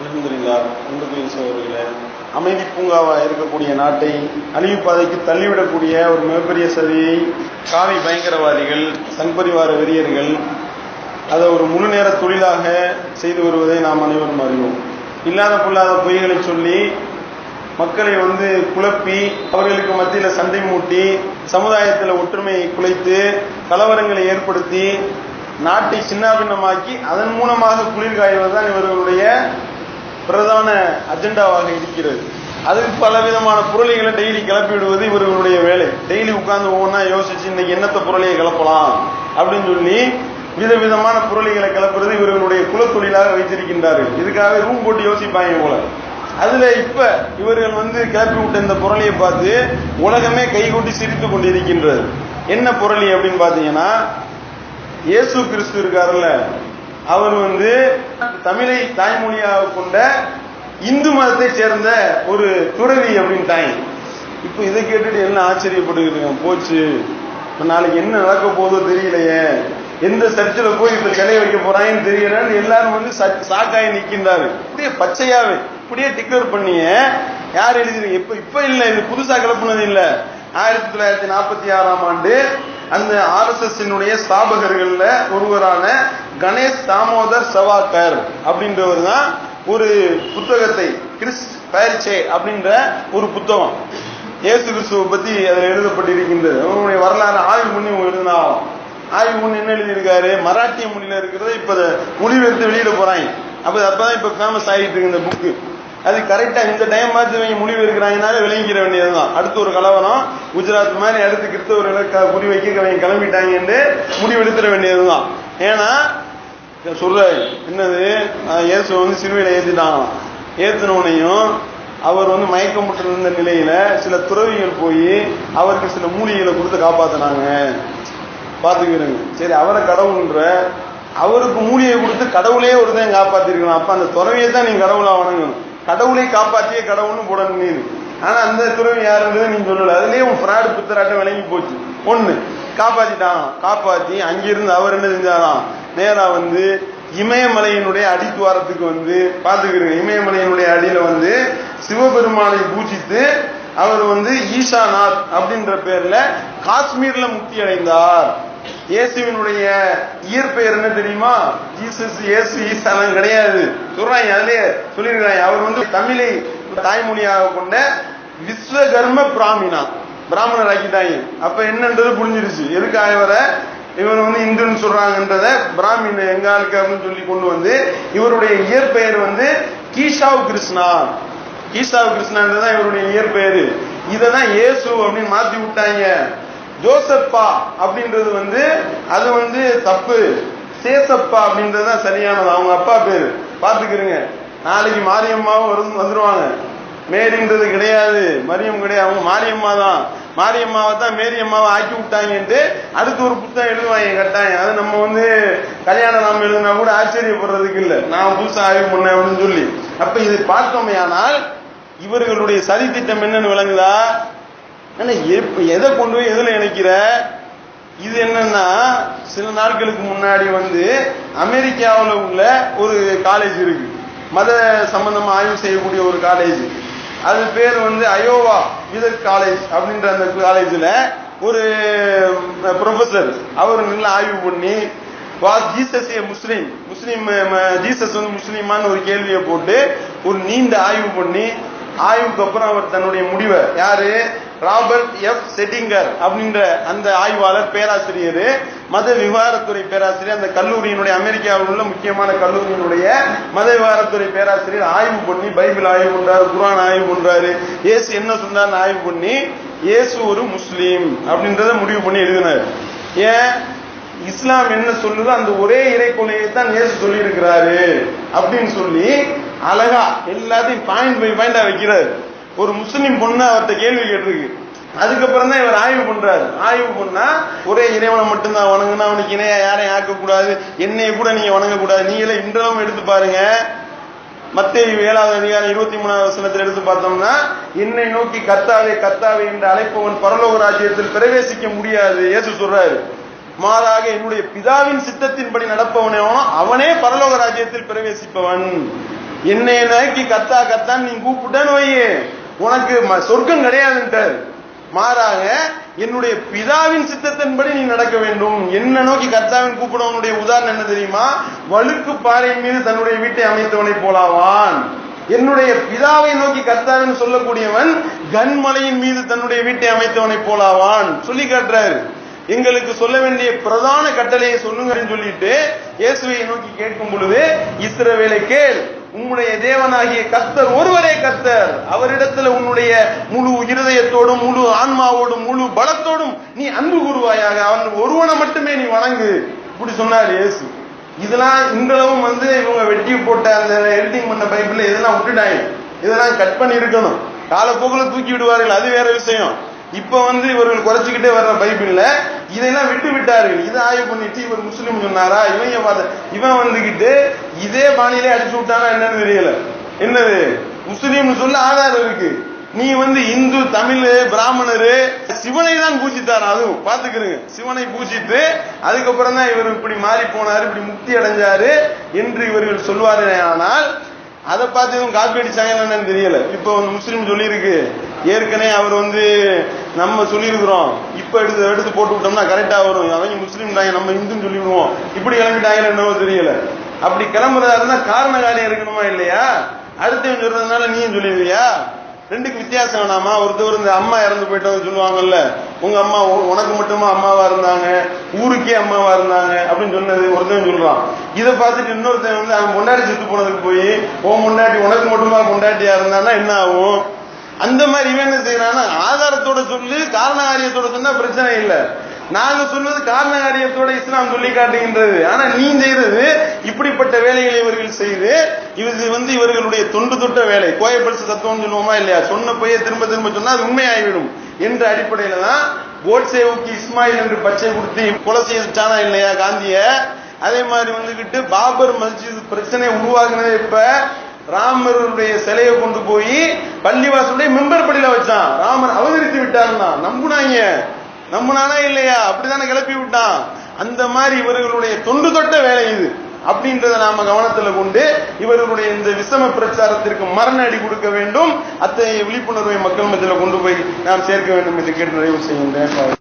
அலமதுல்லா அன்புக்குரிய சோதர்களே அமைதி பூங்காவாக இருக்கக்கூடிய நாட்டை அழிவு பாதைக்கு தள்ளிவிடக்கூடிய ஒரு மிகப்பெரிய சதியை காவி பயங்கரவாதிகள் சங்பரிவார வெறியர்கள் அதை ஒரு முழு நேர தொழிலாக செய்து வருவதை நாம் அனைவரும் அறிவோம். இல்லாத பொல்லாத பொய்களை சொல்லி மக்களை வந்து குழப்பி அவர்களுக்கு மத்தியில் சண்டை மூட்டி சமுதாயத்தில் ஒற்றுமையை குலைத்து கலவரங்களை ஏற்படுத்தி நாட்டை சின்னாபின்னமாக்கி அதன் மூலமாக குளிர் தான் இவர்களுடைய பிரதான அஜெண்டாவாக இருக்கிறது. அதுக்கு பல விதமான புரளிகளை டெய்லி கிளப்பி விடுவது இவர்களுடைய வேலை. டெய்லி உட்கார்ந்து ஒவ்வொன்றா யோசிச்சு இன்னைக்கு என்னத்த புரளியை கிளப்பலாம் அப்படின்னு சொல்லி விதவிதமான புரளிகளை கிளப்புறது இவர்களுடைய குலத்தொழிலாக வைத்திருக்கின்றார்கள். இதுக்காக ரூம் போட்டு யோசிப்பாங்க போல அதுல இப்ப இவர்கள் வந்து கிளப்பி விட்ட இந்த புரளியை பார்த்து உலகமே கைகூட்டி சிரித்து கொண்டிருக்கின்றது. என்ன புரளி அப்படின்னு பாத்தீங்கன்னா இயேசு கிறிஸ்து இருக்காருல்ல. அவர் வந்து தமிழை தாய்மொழியாக கொண்ட இந்து மதத்தை சேர்ந்த ஒரு துறவி அப்படின்ட்டாங்க இப்போ இதை கேட்டுட்டு என்ன ஆச்சரியப்படுகிறீங்க? போச்சு. இப்போ நாளைக்கு என்ன நடக்க போதோ தெரியலையே. எந்த சர்ச்சில் போய் இப்போ சிலை வைக்க போறாங்கன்னு தெரியலன்னு எல்லாரும் வந்து சாக்காய் நிற்கின்றாரு இப்படியே பச்சையாவே இப்படியே டிக்ளேர் பண்ணிய. யார் எழுதிருங்க இப்போ இப்போ இல்லை இது புதுசாக கிளப்புனது இல்லை. ஆயிரத்தி தொள்ளாயிரத்தி நாற்பத்தி ஆறாம் ஆண்டு அந்த ஆர் எஸ் எஸ் ஸ்தாபகர்கள்ல ஒருவரான கணேஷ் தாமோதர் சவாக்கர் அப்படின்றவர் தான் ஒரு புத்தகத்தை கிறிஸ் பயிற்சே அப்படின்ற ஒரு புத்தகம். இயேசு கிறிஸ்துவை பத்தி அதில் எழுதப்பட்டிருக்கின்றது. அவருடைய வரலாறு ஆய்வு பண்ணி எழுதினாலும் ஆய்வு பண்ணி என்ன எழுதியிருக்காரு? மராட்டிய மொழியில இருக்கிறத இப்ப மொழிபெயர்த்து வெளியில போறாங்க. அப்ப அப்பதான் இப்ப ஃபேமஸ் ஆகிட்டு இருக்கு இந்த புக்கு அது கரெக்டா இந்த டைம் பார்த்து இவங்க முடிவு இருக்கிறாங்கனால விளங்கிக்கிற வேண்டியதுதான். அடுத்து ஒரு கலவரம். குஜராத் மாதிரி அடுத்து கிறிஸ்தவர்களை குறி வைக்க அவங்க கிளம்பிட்டாங்கன்னு முடிவு எடுத்துட வேண்டியதுதான். ஏன்னா சொல்ற என்னது? இயேசு வந்து சிறுவையில ஏத்திட்டான் ஏத்தினோனையும் அவர் வந்து மயக்கம் இருந்த நிலையில சில துறவிகள் போய் அவருக்கு சில மூலிகைகளை கொடுத்து காப்பாத்தினாங்க. பாத்துக்கிறேங்க சரி அவரை கடவுள்ன்ற அவருக்கு மூலிகை கொடுத்து கடவுளே ஒருத்தன் காப்பாத்திருக்கணும். அப்ப அந்த துறவியை தான் நீங்க கடவுளா வணங்கணும். கடவுளை காப்பாற்றிய கடவுள்னு போடணும் நீர் ஆனா அந்த துறவி யாருன்றது நீங்க சொல்லல. அதுலயே உன் ஃப்ராடு புத்தராட்டம் விளங்கி போச்சு. ஒண்ணு காப்பாத்திட்டான். காப்பாத்தி அங்கிருந்து அவர் என்ன செஞ்சாராம்? நேரா வந்து இமயமலையினுடைய அடித்துவாரத்துக்கு வந்து பாத்துக்கிறீங்க இமயமலையினுடைய அடியில வந்து சிவபெருமானை பூஜித்து அவர் வந்து ஈஷாநாத் அப்படின்ற பேர்ல காஷ்மீர்ல முக்தி அடைந்தார். இயேசுவினுடைய இயற்பெயர் என்ன தெரியுமா? ஜீசஸ் இயேசு ஈசானம் கிடையாது. சொல்றாங்க அதுலயே சொல்லிருக்காங்க அவர் வந்து தமிழை தாய்மொழியாக கொண்ட விஸ்வகர்ம பிராமினா. பிராமணர் ஆக்கிட்டாங்க. அப்ப என்னன்றது புரிஞ்சிருச்சு. எதுக்காக வர இவர் வந்து இந்துன்னு சொல்றாங்கன்றத பிராமின் எங்க ஆளுக்கு அப்படின்னு சொல்லி கொண்டு வந்து இவருடைய இயற்பெயர் வந்து கீஷாவ் கிருஷ்ணா. கீஷாவ் கிருஷ்ணான்றதான் இவருடைய இயற்பெயர். இததான் இயேசு அப்படின்னு மாத்தி விட்டாங்க. ஜோசப்பா அப்படின்றது வந்து அது வந்து தப்பு. சேசப்பா அப்படின்றது தான் சரியானது. அவங்க அப்பா பேரு. பாத்துக்கிறீங்க நாளைக்கு மாரியம்மாவும் வரும் வந்துருவாங்க. மேரின்றது கிடையாது. மரியம் கிடையாது. அவங்க மாரியம்மா தான். மாரியம்மாவை தான் மேரியம்மாவை ஆக்கி விட்டாங்கன்ட்டு அடுத்து ஒரு புத்தகம் எழுதுவாங்க கட்டாயம். அது நம்ம வந்து கல்யாணம் நாம் எழுதுனா கூட ஆச்சரியப்படுறதுக்கு இல்லை. நான் புதுசாக ஆய்வு பண்ணேன் அப்படின்னு சொல்லி. அப்ப இதை பார்த்தோமே ஆனால் இவர்களுடைய சதி திட்டம் என்னன்னு விளங்குதா? எதை கொண்டு போய் எதுல இணைக்கிற? இது என்னன்னா சில நாட்களுக்கு முன்னாடி வந்து அமெரிக்காவில் உள்ள ஒரு காலேஜ் இருக்கு. மத சம்பந்தமா ஆய்வு செய்யக்கூடிய ஒரு காலேஜ் அது பேர் வந்து அயோவா விதர் காலேஜ் அப்படின்ற அந்த காலேஜில் ஒரு ப்ரொஃபசர் அவர் நல்ல ஆய்வு பண்ணி was Jesus a Muslim. Muslim Jesus வந்து முஸ்லீமான்னு ஒரு கேள்வியை போட்டு ஒரு நீண்ட ஆய்வு பண்ணி ஆய்வுக்கு அப்புறம் அவர் தன்னுடைய முடிவை யாரு? Robert F. செட்டிங்கர் அப்படின்ற அந்த ஆய்வாளர் பேராசிரியர் மத விவகாரத்துறை பேராசிரியர் அந்த கல்லூரியினுடைய அமெரிக்காவில் உள்ள முக்கியமான கல்லூரியினுடைய மத விவகாரத்துறை பேராசிரியர் ஆய்வு பண்ணி பைபிள் ஆய்வு பண்றாரு குரான் ஆய்வு பண்றாரு. இயேசு என்ன சொன்னார்னு ஆய்வு பண்ணி இயேசு ஒரு முஸ்லீம் அப்படின்றத முடிவு பண்ணி எழுதினார். ஏன்? இஸ்லாம் என்ன சொல்லுதோ அந்த ஒரே இறை கொலையை தான் இயேசு சொல்லி இருக்கிறாரு அப்படின்னு சொல்லி அழகா எல்லாத்தையும் பாயிண்ட் பை பாயிண்டா வைக்கிறாரு. ஒரு முஸ்லீம் பொண்ணு அவர்கிட்ட கேள்வி கேட்டிருக்கு. அதுக்கப்புறம் தான் இவர் ஆய்வு பண்றாரு. ஆய்வு பண்ணா ஒரே இறைவனை மட்டும்தான் வணங்குனா அவனுக்கு இணையா யாரையும் ஆக்கக்கூடாது. என்னைய கூட நீங்க வணங்கக்கூடாது. நீங்களே இன்றளவும் எடுத்து பாருங்க. மத்திய ஏழாவது அதிகாரம் இருபத்தி மூணாவது வசனத்தில் எடுத்து பார்த்தோம்னா என்னை நோக்கி கத்தாவே கத்தாவே என்று அழைப்பவன் பரலோக ராஜ்யத்தில் பிரவேசிக்க முடியாது. ஏசு சொல்றாரு. மாறாக என்னுடைய பிதாவின் சித்தத்தின்படி நடப்பவனோ அவனே பரலோக ராஜ்யத்தில் பிரவேசிப்பவன். என்னை நோக்கி கத்தா கத்தான்னு நீ கூப்பிட்டேன்னு வையே. உனக்கு ம- சொர்க்கம் கிடையாதுன்ட்டார். மாறாக என்னுடைய பிதாவின் சித்தத்தின்படி நீ நடக்க வேண்டும். என்ன நோக்கி கர்த்தாவின் கூப்பிடவனுடைய உதாரணம் என்ன தெரியுமா? வழுக்கு பாறையின் மீது தன்னுடைய வீட்டை அமைத்தவனை போலாவான். என்னுடைய பிதாவை நோக்கி கர்த்தாவின் சொல்லக்கூடியவன் கன்மலையின் மீது தன்னுடைய வீட்டை அமைத்தவனை போலாவான். சொல்லி காட்டுறாரு. எங்களுக்கு சொல்ல வேண்டிய பிரதான கட்டளையை சொல்லுங்கன்னு சொல்லிட்டு இயேசுவை நோக்கி கேட்கும் பொழுது இஸ்ரவேலை கேள். உன்னுடைய தேவனாகிய கர்த்தர் ஒருவரே கர்த்தர். அவரிடத்துல உன்னுடைய முழு இருதயத்தோடும் முழு ஆன்மாவோடும் முழு பலத்தோடும் நீ அன்பு கூறுவாயாக. அவன் ஒருவனை மட்டுமே நீ வணங்கு. இப்படி சொன்னார் இயேசு. இதெல்லாம் இங்களவும் வந்து இவங்க வெட்டி போட்ட அந்த எடிட்டிங் பண்ண பைப்பில் இதெல்லாம் விட்டுட்டாங்க. இதெல்லாம் கட் பண்ணி இருக்கணும் காலப்போக்கில் தூக்கி விடுவார்கள். அது வேற விஷயம். இப்ப வந்து இவர்கள் குறைச்சிக்கிட்டே வர்ற பைபிள்ல இதெல்லாம் விட்டு விட்டார்கள். இதை ஆய்வு பண்ணிட்டு இவர் முஸ்லீம் சொன்னாரா? இவங்க பார்த்த இவன் வந்துகிட்டு இதே பாணியிலே அடிச்சு விட்டானா என்னன்னு தெரியல. என்னது? முஸ்லீம் சொல்ல ஆதாரம் இருக்கு நீ வந்து இந்து தமிழ் பிராமணரு சிவனை தான் பூஜித்தார்? அதுவும் பாத்துக்கிறீங்க சிவனை பூஜித்து அதுக்கப்புறம் தான் இவர் இப்படி மாறி போனாரு இப்படி முக்தி அடைஞ்சாரு என்று இவர்கள் சொல்வார்கள் ஆனால் அதை பார்த்து எதுவும் காப்பி அடிச்சாங்க என்னன்னு தெரியல. இப்போ வந்து முஸ்லீம் சொல்லியிருக்கு. ஏற்கனவே அவர் வந்து நம்ம சொல்லியிருக்கிறோம். இப்போ எடுத்து எடுத்து போட்டு விட்டோம்னா கரெக்டாக வரும். அவங்க முஸ்லீம் தாங்க நம்ம இந்துன்னு சொல்லிவிடுவோம் இப்படி கிளம்பிட்டாங்கன்னு என்னவோ தெரியல. அப்படி கிளம்புறதா இருந்தால் காரண காரியம் இருக்கணுமா இல்லையா? அடுத்தவன் சொல்றதுனால நீயும் சொல்லிடுவியா? ரெண்டுக்கு வித்தியாசம் வேணாமா? ஒருத்தர் இந்த அம்மா இறந்து போயிட்டவங்க சொல்லுவாங்கல்ல. உங்க அம்மா உனக்கு மட்டுமா அம்மாவா இருந்தாங்க? ஊருக்கே அம்மாவா இருந்தாங்க? அப்படின்னு சொன்னது ஒருத்தன் சொல்றான். இதை பார்த்துட்டு இன்னொருத்தன் வந்து அவன் முன்னாடி செத்து போனதுக்கு போய் உன் முன்னாடி உனக்கு மட்டுமா கொண்டாட்டியா இருந்தான்னா என்ன ஆகும்? அந்த மாதிரி இவன் என்ன செய்யறான்னா ஆதாரத்தோட சொல்லு காரண காரியத்தோட சொன்னா பிரச்சனை இல்லை. நாங்க சொல்வது காரண காரியத்தோட இஸ்லாம் சொல்லி காட்டுகின்றது. ஆனா நீ செய்யறது இப்படிப்பட்ட வேலைகளை இவர்கள் செய்து இது வந்து இவர்களுடைய தொண்டு தொட்ட வேலை. கோயப்பல்ஸ் தத்துவம் சொல்லுவோமா இல்லையா? சொன்ன பொய்யை திரும்ப திரும்ப சொன்னா அது உண்மையாகிவிடும் என்ற அடிப்படையில தான் கோட்சேவுக்கு இஸ்மாயில் என்று பச்சை கொடுத்து கொலை செய்தானா இல்லையா காந்திய? அதே மாதிரி வந்துகிட்டு பாபர் மஸ்ஜித் பிரச்சனை உருவாகினதே இப்ப ராமருடைய சிலையை கொண்டு போய் பள்ளிவாசலுடைய மெம்பர் படியில வச்சான். ராமர் அவதரித்து விட்டார்னா நம்புனாங்க. நம்புனானா இல்லையா? அப்படித்தானே கிளப்பி விட்டான். அந்த மாதிரி இவர்களுடைய தொண்டு தொட்ட வேலை இது. அப்படின்றத நாம கவனத்துல கொண்டு இவர்களுடைய இந்த விசம பிரச்சாரத்திற்கு மரண அடி கொடுக்க வேண்டும். அத்தகைய விழிப்புணர்வை மக்கள் மத்தியில் கொண்டு போய் நாம் சேர்க்க வேண்டும் என்று கேட்டு நிறைவு செய்கின்றேன்.